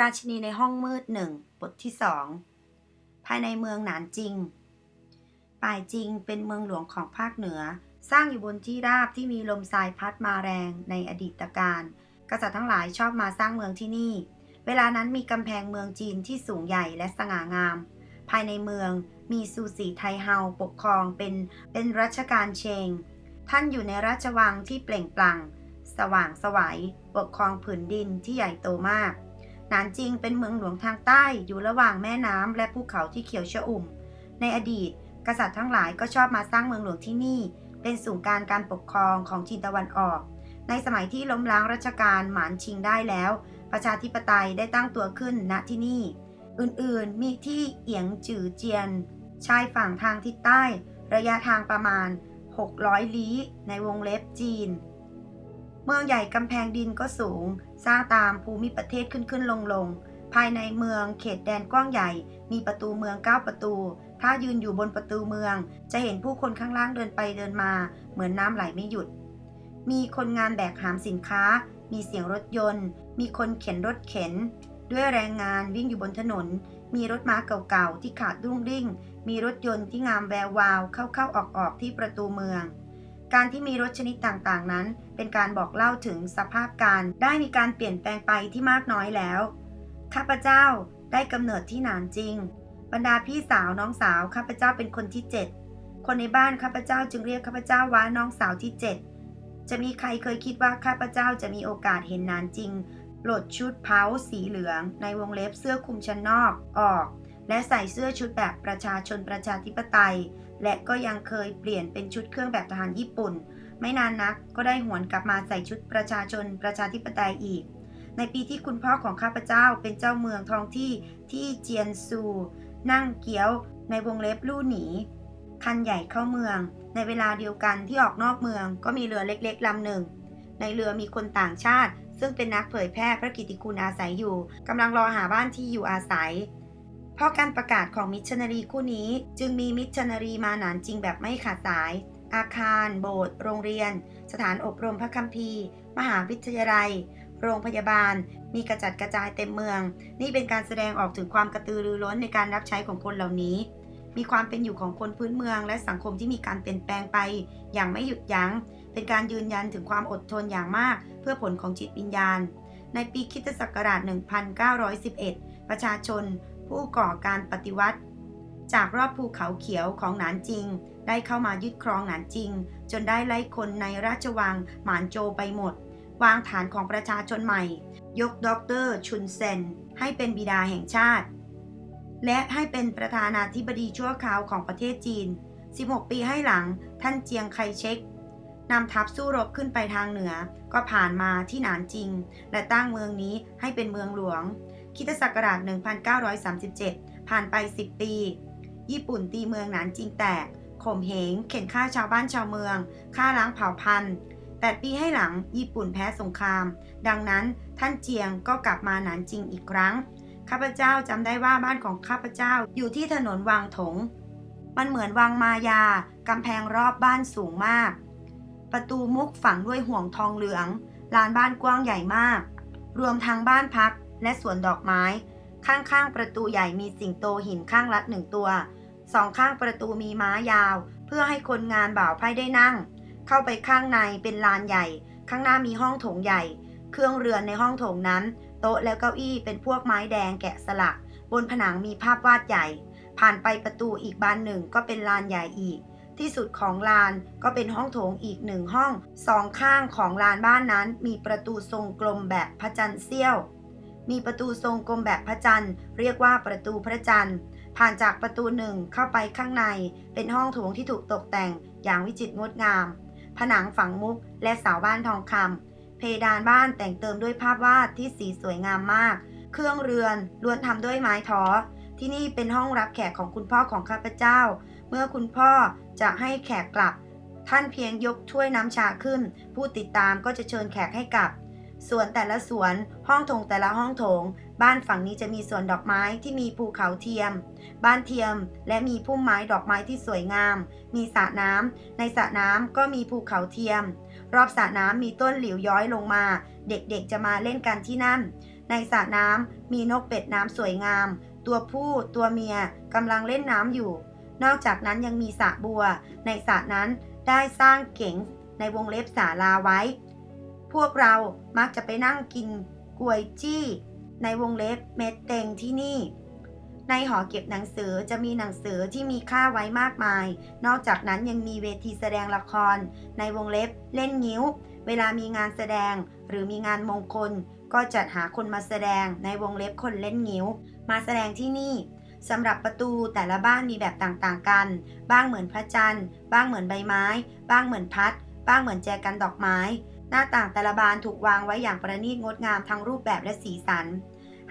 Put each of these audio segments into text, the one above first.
ราชินีในห้องมืดหนึ่งบทที่สองภายในเมืองหนานจิง ป่ายจิงเป็นเมืองหลวงของภาคเหนือ สร้างอยู่บนที่ราบที่มีลมทรายพัดมาแรงในอดีตการ กษัตริย์ทั้งหลายชอบมาสร้างเมืองที่นี่ เวลานั้นมีกำแพงเมืองจีนที่สูงใหญ่และสง่างาม ภายในเมืองมีซูสีไทเฮาปกครองเป็นเป็นรัชกาลเชง ท่านอยู่ในราชวังที่เปล่งปลั่ง สว่างสวัยปกครองผืนดินที่ใหญ่โตมาก นานจิงเป็นเมืองหลวงทางใต้อยู่ระหว่างแม่น้ำและภูเขาที่เขียวชอุ่ม ในอดีต กษัตริย์ทั้งหลายก็ชอบมาสร้างเมืองหลวงที่นี่ เป็นศูนย์การการปกครองของจีนตะวันออก ในสมัยที่ล้มล้างรัชกาลหมานชิงได้แล้ว ประชาธิปไตยได้ตั้งตัวขึ้นณที่นี่ อื่นๆมีที่เอียงจือเจียน ชายฝั่งทางทิศใต้ ระยะทางประมาณ 600ลี้ในวงเล็บจีน เมืองใหญ่กำแพงดินก็สูง สร้างตามภูมิประเทศขึ้นขึ้นลงลงภายในเมืองเขตแดนกว้างใหญ่ มีประตูเมือง 9 ประตู ถ้ายืนอยู่บนประตูเมือง จะเห็นผู้คนข้างล่างเดินไปเดินมา เหมือนน้ำไหลไม่หยุด มีคนงานแบกหามสินค้า มีเสียงรถยนต์ มีคนเข็นรถเข็น ด้วยแรงงานวิ่งอยู่บนถนน มีรถม้าเก่าๆที่ขาดรุ่งริ่ง มีรถยนต์ที่งามแวววาวเข้าๆออกๆที่ประตูเมือง การที่มีรถชนิดต่างๆ นั้น เป็นการบอกเล่าถึงสภาพการได้มีการเปลี่ยนแปลงไปที่มากน้อยแล้ว ข้าพเจ้าได้กำเนิดที่หนานจริง บรรดาพี่สาวน้องสาวข้าพเจ้าเป็นคนที่เจ็ดคนในบ้านข้าพเจ้าจึงเรียกข้าพเจ้าว่าน้องสาวที่เจ็ดจะมีใครเคยคิดว่าข้าพเจ้าจะมีโอกาสเห็นนานจริงหลดชุดเพ้าสีเหลือง ในวงเล็บเสื้อคลุมชั้นนอกออก และใส่เสื้อชุดแบบประชาชนประชาธิปไตย และก็ยังเคยเปลี่ยนเป็นชุดเครื่องแบบทหารญี่ปุ่น ไม่นานนักก็ได้หวนกลับมาใส่ชุดประชาชนประชาธิปไตยอีก ในปีที่คุณพ่อของข้าพเจ้าเป็นเจ้าเมืองท้องที่ที่เจียนซู นั่งเกี้ยวในวงเล็บลู่หนี คันใหญ่เข้าเมือง ในเวลาเดียวกันที่ออกนอกเมืองก็มีเรือเล็กๆลำหนึ่ง ในเรือมีคนต่างชาติ ซึ่งเป็นนักเผยแพร่พระกิตติคุณอาศัยอยู่กำลังรอหาบ้านที่อยู่อาศัย เพราะการประกาศของมิชชันนารีคู่นี้ จึงมีมิชชันนารีมาหนานจริงแบบไม่ขาดสาย อาคาร โบสถ์โรงเรียน สถานอบรมพระคัมภีร์ มหาวิทยาลัย โรงพยาบาล มีกระจัดกระจายเต็มเมือง นี่เป็นการแสดงออกถึงความกระตือรือร้นในการรับใช้ของคนเหล่านี้ มีความเป็นอยู่ของคนพื้นเมือง และสังคมที่มีการเปลี่ยนแปลงไป อย่างไม่หยุดยัง้ง เป็นการยืนยันถึงความอดทนอย่างมาก เพื่อผลของจิตวิญญาณ ในปีคิตศักราช 1911 ประชาชน ผู้ก่อการปฏิวัติ จากรอบภูเขาเขียวของหนานจิง ได้เข้ามายึดครองหนานจิง จนได้ไล่คนในราชวังหมานโจไปหมด วางฐานของประชาชนใหม่ ยกด็อกเตอร์ชุนเซน ให้เป็นบิดาแห่งชาติ และให้เป็นประธานาธิบดีชั่วคราวของประเทศจีน 16 ปีให้หลังท่านเจียงไคเชกนำทัพสู้รบขึ้นไปทางเหนือ ก็ผ่านมาที่หนานจิง และตั้งเมืองนี้ให้เป็นเมืองหลวง คริตศักราช 1937 ผ่านไป 10 ปี ญี่ปุ่นตีเมืองหนานจิงแตก ข่มเหง เข็นฆ่าชาวบ้านชาวเมือง ฆ่าล้างเผ่าพันธุ์8ปีให้หลังญี่ปุ่นแพ้สงคราม ดังนั้นท่านเจียงก็กลับมาหนานจิงอีกครั้ง ข้าพเจ้าจำได้ว่าบ้านของข้าพเจ้าอยู่ที่ถนนวางถง มันเหมือนวังมายา กำแพงรอบบ้านสูงมาก ประตูมุกฝังด้วยห่วงทองเหลือง ลานบ้านกว้างใหญ่มาก รวมทั้งบ้านพัก และสวนดอกไม้ ข้างๆประตูใหญ่มีสิงโตหินข้างละหนึ่งตัว สองข้างประตูมีม้ายาว เพื่อให้คนงานบ่าวไพ่ได้นั่ง เข้าไปข้างในเป็นลานใหญ่ ข้างหน้ามีห้องโถงใหญ่ เครื่องเรือนในห้องโถงนั้น โต๊ะและเก้าอี้เป็นพวกไม้แดงแกะสลัก บนผนังมีภาพวาดใหญ่ ผ่านไปประตูอีกบานหนึ่งก็เป็นลานใหญ่อีกที่สุดของลานก็เป็นห้องโถงอีกหนึ่งห้อง สองข้างของลานบ้านนั้นมีประตูทรงกลมแบบพระจันทร์เสี้ยว มีประตูทรงกลมแบบพระจันทร์ เรียกว่าประตูพระจันทร์ ผ่านจากประตูหนึ่งเข้าไปข้างใน เป็นห้องโถงที่ถูกตกแต่งอย่างวิจิตรงดงาม ผนังฝังมุกและเสาบ้านทองคำเพดานบ้านแต่งเติมด้วยภาพวาดที่สีสวยงามมาก เครื่องเรือนล้วนทำด้วยไม้ท้อ ที่นี่เป็นห้องรับแขกของคุณพ่อของข้าพเจ้า เมื่อคุณพ่อจะให้แขกกลับ ท่านเพียงยกถ้วยน้ำชาขึ้น ผู้ติดตามก็จะเชิญแขกให้กลับ สวนแต่ละสวน ห้องโถงแต่ละห้องโถง บ้านฝั่งนี้จะมีสวนดอกไม้ที่มีภูเขาเทียม บ้านเทียมและมีพุ่มไม้ดอกไม้ที่สวยงาม มีสระน้ำในสระน้ำก็มีภูเขาเทียม รอบสระน้ำมีต้นหลิวย้อยลงมา เด็กๆจะมาเล่นกันที่นั่น ในสระน้ำมีนกเป็ดน้ำสวยงาม ตัวผู้ตัวเมียกำลังเล่นน้ำอยู่ นอกจากนั้นยังมีสระบัว ในสระนั้นได้สร้างเก๋งในวงเล็บศาลาไว้ พวกเรามักจะไปนั่งกินกวยจี้ ในวงเล็บเม็ดเต็งที่นี่ ในหอเก็บหนังสือจะมีหนังสือที่มีค่าไว้มากมาย นอกจากนั้นยังมีเวทีแสดงละคร ในวงเล็บเล่นงิ้ว เวลามีงานแสดงหรือมีงานมงคล ก็จัดหาคนมาแสดงในวงเล็บคนเล่นงิ้ว มาแสดงที่นี่สำหรับประตูแต่ละบ้านมีแบบต่างๆกัน บ้างเหมือนพระจันทร์ บ้างเหมือนใบไม้ บ้างเหมือนพัด บ้างเหมือนแจกันดอกไม้ หน้าต่างแต่ละบานถูกวางไว้อย่างประณีตงดงามทั้งรูปแบบและสีสัน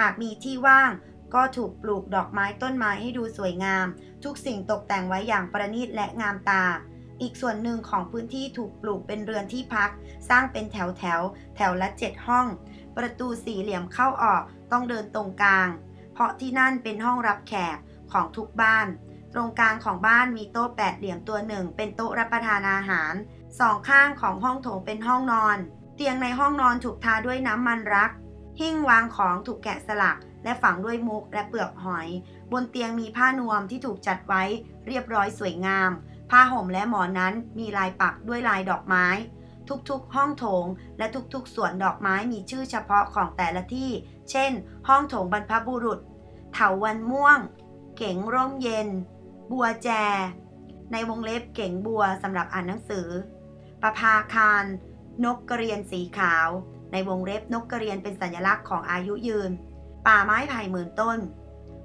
หากมีที่ว่างก็ถูกปลูกดอกไม้ต้นไม้ให้ดูสวยงาม ทุกสิ่งตกแต่งไว้อย่างประณีตและงามตา อีกส่วนหนึ่งของพื้นที่ถูกปลูกเป็นเรือนที่พัก สร้างเป็นแถวแถว แถวละเจ็ดห้อง ประตูสี่เหลี่ยมเข้าออกต้องเดินตรงกลาง เพราะที่นั่นเป็นห้องรับแขกของทุกบ้าน ตรงกลางของบ้านมีโต๊ะแปดเหลี่ยมตัวหนึ่ง เป็นโต๊ะรับประทานอาหาร สองข้างของห้องโถงเป็นห้องนอน เตียงในห้องนอนถูกทาด้วยน้ำมันรัก หิ้งวางของถูกแกะสลัก และฝังด้วยมุกและเปลือกหอย บนเตียงมีผ้านวมที่ถูกจัดไว้เรียบร้อยสวยงาม ผ้าห่มและหมอนนั้นมีลายปักด้วยลายดอกไม้ ทุกๆ ห้องโถง และทุกๆ สวนดอกไม้มีชื่อเฉพาะของแต่ละที่ เช่น ห้องโถงบรรพบุรุษ เถาวันม่วง เก๋งร่มเย็น บัวแจ ในวงเล็บเก๋งบัวสำหรับอ่านหนังสือ ประภาคาร นกกระเรียนสีขาว ในวงเล็บนกกระเรียนเป็นสัญลักษณ์ของอายุยืน ป่าไม้ไผ่หมื่นต้น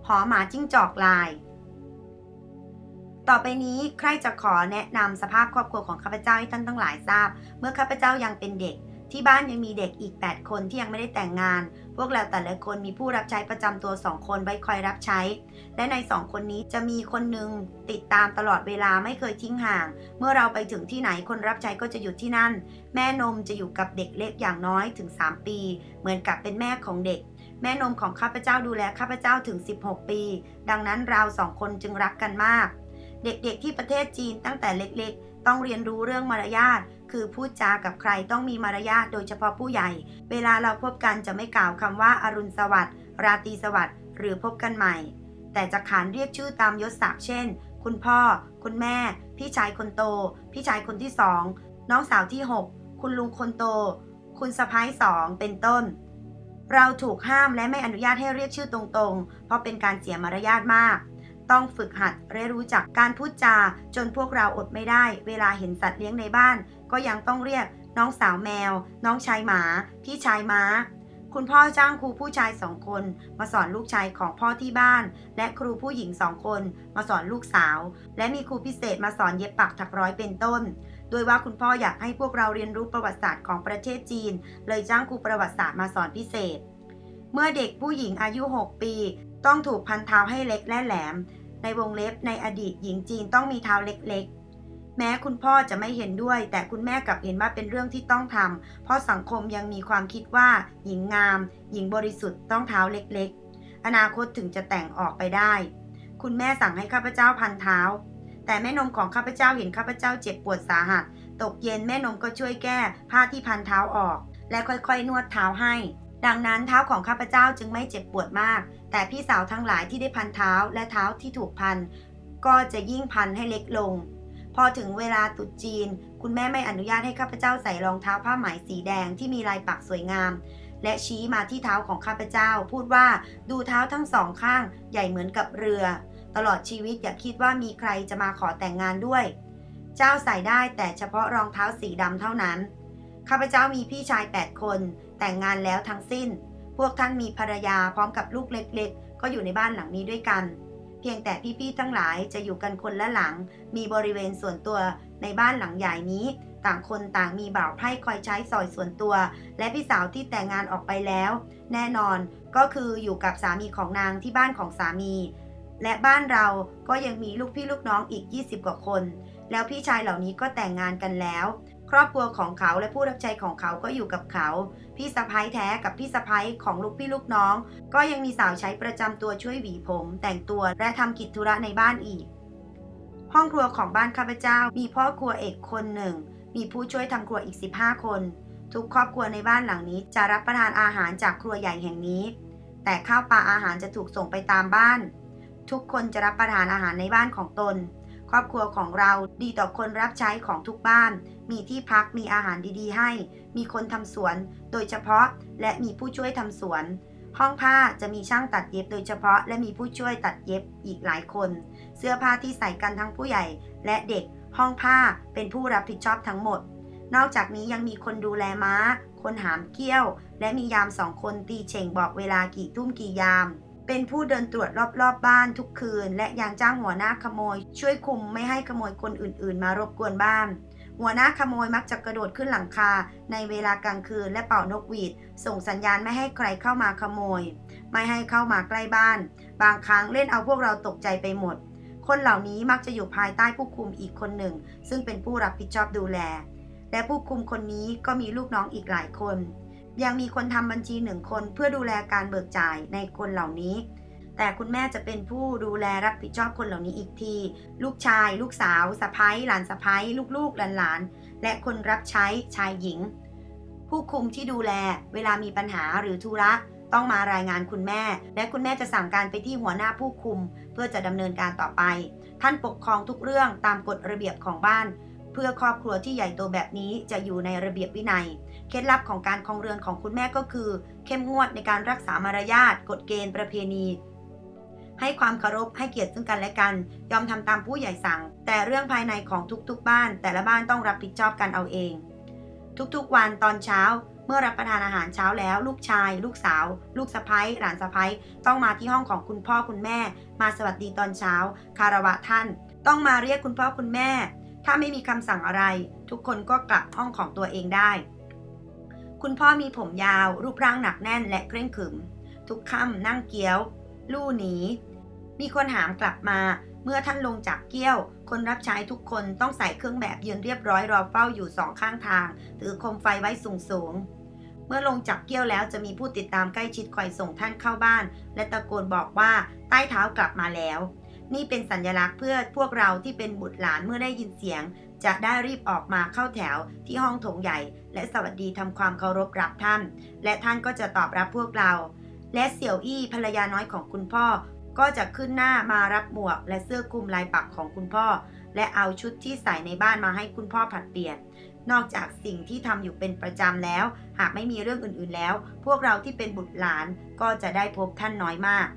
หอหมาจิ้งจอกลาย ต่อไปนี้ใครจะขอแนะนำสภาพครอบครัวของข้าพเจ้าให้ท่านทั้งหลายทราบ เมื่อข้าพเจ้ายังเป็นเด็กที่บ้านยังมีเด็กอีก 8 คนที่ยังไม่ได้แต่งงาน พวกเราแต่ละคนมีผู้รับใช้ประจำตัว2คนไว้คอยรับใช้ และใน2คนนี้จะมีคนหนึ่งติดตามตลอดเวลาไม่เคยทิ้งห่าง เมื่อเราไปถึงที่ไหนคนรับใช้ก็จะอยู่ที่นั่น แม่นมจะอยู่กับเด็กเล็กอย่างน้อยถึง 3 ปี เหมือนกับเป็นแม่ของเด็ก แม่นมของข้าพเจ้าดูแลข้าพเจ้าถึง 16 ปี ดังนั้นเราสองคนจึงรักกันมาก เด็กๆที่ประเทศจีนตั้งแต่เล็กๆ ต้องเรียนรู้เรื่องมารยาท คือพูดจากับใครต้องมีมารยาทโดยเฉพาะผู้ใหญ่ เวลาเราพบกันจะไม่กล่าวคำว่าอรุณสวัสดิ์ราตรีสวัสดิ์หรือพบกันใหม่ แต่จะขานเรียกชื่อตามยศศักดิ์เช่น คุณพ่อ คุณแม่ พี่ชายคนโต พี่ชายคนที่สอง น้องสาวที่ 6 คุณลุงคนโต คุณสะพ้ายสองเป็นต้น เราถูกห้ามและไม่อนุญาตให้เรียกชื่อตรงๆ เพราะเป็นการเสียมารยาทมากต้องฝึกหัดและรู้จักการพูดจา จนพวกเราอดไม่ได้ เวลาเห็นสัตว์เลี้ยงในบ้าน ก็ยังต้องเรียกน้องสาวแมว น้องชายหมา พี่ชายม้า คุณพ่อจ้างครูผู้ชายสองคน มาสอนลูกชายของพ่อที่บ้าน และครูผู้หญิงสองคน มาสอนลูกสาว และมีครูพิเศษมาสอนเย็บปักถักร้อยเป็นต้น โดยว่าคุณพ่ออยากให้พวกเราเรียนรู้ประวัติศาสตร์ของประเทศจีน เลยจ้างครูประวัติศาสตร์มาสอนพิเศษ เมื่อเด็กผู้หญิงอายุ 6 ปี ต้องถูกพันเท้าให้เล็กและแหลม ในวงเล็บในอดีตหญิงจีนต้องมีเท้าเล็กๆ แม้คุณพ่อจะไม่เห็นด้วย แต่คุณแม่กลับเห็นว่าเป็นเรื่องที่ต้องทำเพราะสังคมยังมีความคิดว่า หญิงงาม หญิงบริสุทธิ์ต้องเท้าเล็กๆ อนาคตถึงจะแต่งออกไปได้ คุณแม่สั่งให้ข้าพเจ้าพันเท้า แต่แม่นมของข้าพเจ้าเห็นข้าพเจ้าเจ็บปวดสาหัส ตกเย็นแม่นมก็ช่วยแก้ผ้าที่พันเท้าออก และค่อยๆ นวดเท้าให้ ดังนั้นเท้าของข้าพเจ้าจึงไม่เจ็บปวดมาก แต่พี่สาวทั้งหลายที่ได้พันเท้าและเท้าที่ถูกพันก็จะยิ่งพันให้เล็กลง พอถึงเวลาตรุษจีน คุณแม่ไม่อนุญาตให้ข้าพเจ้าใส่รองเท้าผ้าไหมสีแดงที่มีลายปักสวยงาม และชี้มาที่เท้าของข้าพเจ้า พูดว่าดูเท้าทั้งสองข้างใหญ่เหมือนกับเรือ ตลอดชีวิตอย่าคิดว่ามีใครจะมาขอแต่งงานด้วย เจ้าใส่ได้แต่เฉพาะรองเท้าสีดำเท่านั้นข้าพเจ้ามีพี่ชาย 8 คน แต่งงานแล้วทั้งสิ้น พวกท่านมีภรรยาพร้อมกับลูกเล็กๆ ก็อยู่ในบ้านหลังนี้ด้วยกัน เพียงแต่พี่ๆทั้งหลายจะอยู่กันคนละหลัง มีบริเวณส่วนตัวในบ้านหลังใหญ่นี้ ต่างคนต่างมีบ่าวไพร่คอยใช้สอยส่วนตัว และพี่สาวที่แต่งงานออกไปแล้ว แน่นอนก็คืออยู่กับสามีของนางที่บ้านของสามี และบ้านเราก็ยังมีลูกพี่ลูกน้องอีก 20 กว่าคน แล้วพี่ชายเหล่านี้ก็แต่งงานกันแล้ว รอบครัวของเขาและผู้รับใช้ของเขาก็อยู่กับเขา พี่สะพ้ายแท้กับพี่สะพ้ายของลูกพี่ลูกน้อง ก็ยังมีสาวใช้ประจำตัวช่วยหวีผม แต่งตัวและทำกิจธุระในบ้านอีก ห้องครัวของบ้านข้าพเจ้า มีพ่อครัวเอกคนหนึ่ง มีผู้ช่วยทำครัวอีก 15 คน ทุกครอบครัวในบ้านหลังนี้ จะรับประทานอาหารจากครัวใหญ่แห่งนี้ แต่ข้าวปลาอาหารจะถูกส่งไปตามบ้าน ทุกคนจะรับประทานอาหารในบ้านของตน ครอบครัวของเราดีต่อคนรับใช้ของทุกบ้าน มีที่พักมีอาหารดีๆ ให้ มีคนทำสวน โดยเฉพาะ และมีผู้ช่วยทำสวน ห้องผ้าจะมีช่างตัดเย็บโดยเฉพาะ และมีผู้ช่วยตัดเย็บอีกหลายคน เสื้อผ้าที่ใส่กันทั้งผู้ใหญ่ และเด็ก ห้องผ้าเป็นผู้รับผิดชอบทั้งหมด นอกจากนี้ยังมีคนดูแลม้า คนหามเกี้ยว และมียามสองคนตีเฉ่งบอกเวลากี่ทุ่มกี่ยามเป็นผู้เดินตรวจรอบๆบบ้านทุกคืน และยังจ้างหัวหน้าขโมย ช่วยคุมไม่ให้ขโมยคนอื่นๆ มารบกวนบ้าน หัวหน้าขโมยมักจะกระโดดขึ้นหลังคา ในเวลากลางคืนและเป่านกหวีด ส่งสัญญาณไม่ให้ใครเข้ามาขโมย ไม่ให้เข้ามาใกล้บ้าน บางครั้งเล่นเอาพวกเราตกใจไปหมด คนเหล่านี้มักจะอยู่ภายใต้ผู้คุมอีกคนหนึ่ง ซึ่งเป็นผู้รับผิดชอบดูแล และผู้คุมคนนี้ก็มีลูกน้องอีกหลายคน ยังมีคนทำบัญชีหนึ่งคนเพื่อดูแลการเบิกจ่ายในคนเหล่านี้ แต่คุณแม่จะเป็นผู้ดูแลรับผิดชอบคนเหล่านี้อีกที ลูกชาย ลูกสาวสะพ้ายหลานสะพ้ายลูกๆหลานๆและคนรับใช้ชายหญิง ผู้คุมที่ดูแลเวลามีปัญหาหรือธุระต้องมารายงานคุณแม่ และคุณแม่จะสั่งการไปที่หัวหน้าผู้คุม เพื่อจะดำเนินการต่อไป ท่านปกครองทุกเรื่องตามกฎระเบียบของบ้าน เพื่อครอบครัวที่ใหญ่โตแบบนี้จะอยู่ในระเบียบวินัย เคล็ดลับของการครองเรือนของคุณแม่ก็คือ เข้มงวดในการรักษามารยาทกฎเกณฑ์ประเพณี ให้ความเคารพให้เกียรติซึ่งกันและกัน ยอมทำตามผู้ใหญ่สั่ง แต่เรื่องภายในของทุกๆบ้าน แต่ละบ้านต้องรับผิดชอบกันเอาเอง ทุกๆวันตอนเช้าเมื่อรับประทานอาหารเช้าแล้ว ลูกชาย ลูกสาว ลูกสะพ้ยหลานสะพ้ยต้องมาที่ห้องของคุณพ่อคุณแม่ มาสวัสดีตอนเช้า คารวะท่าน ต้องมาเรียกคุณพ่อคุณแม่ ถ้าไม่มีคำสั่งอะไร ทุกคนก็กลับห้องของตัวเองได้ คุณพ่อมีผมยาว รูปร่างหนักแน่นและเคร่งขรึม ทุกค่ำนั่งเกี้ยว ลู่หนี มีคนหามกลับมา เมื่อท่านลงจากเกี้ยว คนรับใช้ทุกคนต้องใส่เครื่องแบบยืนเรียบร้อยรอเฝ้าอยู่สองข้างทาง ถือโคมไฟไว้สูงสูง เมื่อลงจากเกี้ยวแล้วจะมีผู้ติดตามใกล้ชิดคอยส่งท่านเข้าบ้าน และตะโกนบอกว่าใต้เท้ากลับมาแล้ว นี่เป็นสัญลักษณ์เพื่อพวกเราที่เป็นบุตรหลานเมื่อได้ยินเสียง จะได้รีบออกมาเข้าแถวที่ห้องโถงใหญ่ และสวัสดีทำความเคารพรับท่าน และท่านก็จะตอบรับพวกเรา และเสี่ยวอี้ภรรยาน้อยของคุณพ่อ ก็จะขึ้นหน้ามารับหมวก และเสื้อคลุมลายปักของคุณพ่อ และเอาชุดที่ใส่ในบ้านมาให้คุณพ่อผัดเปลี่ยน นอกจากสิ่งที่ทำอยู่เป็นประจำแล้ว หากไม่มีเรื่องอื่นๆแล้ว พวกเราที่เป็นบุตรหลานก็จะได้พบท่านน้อยมาก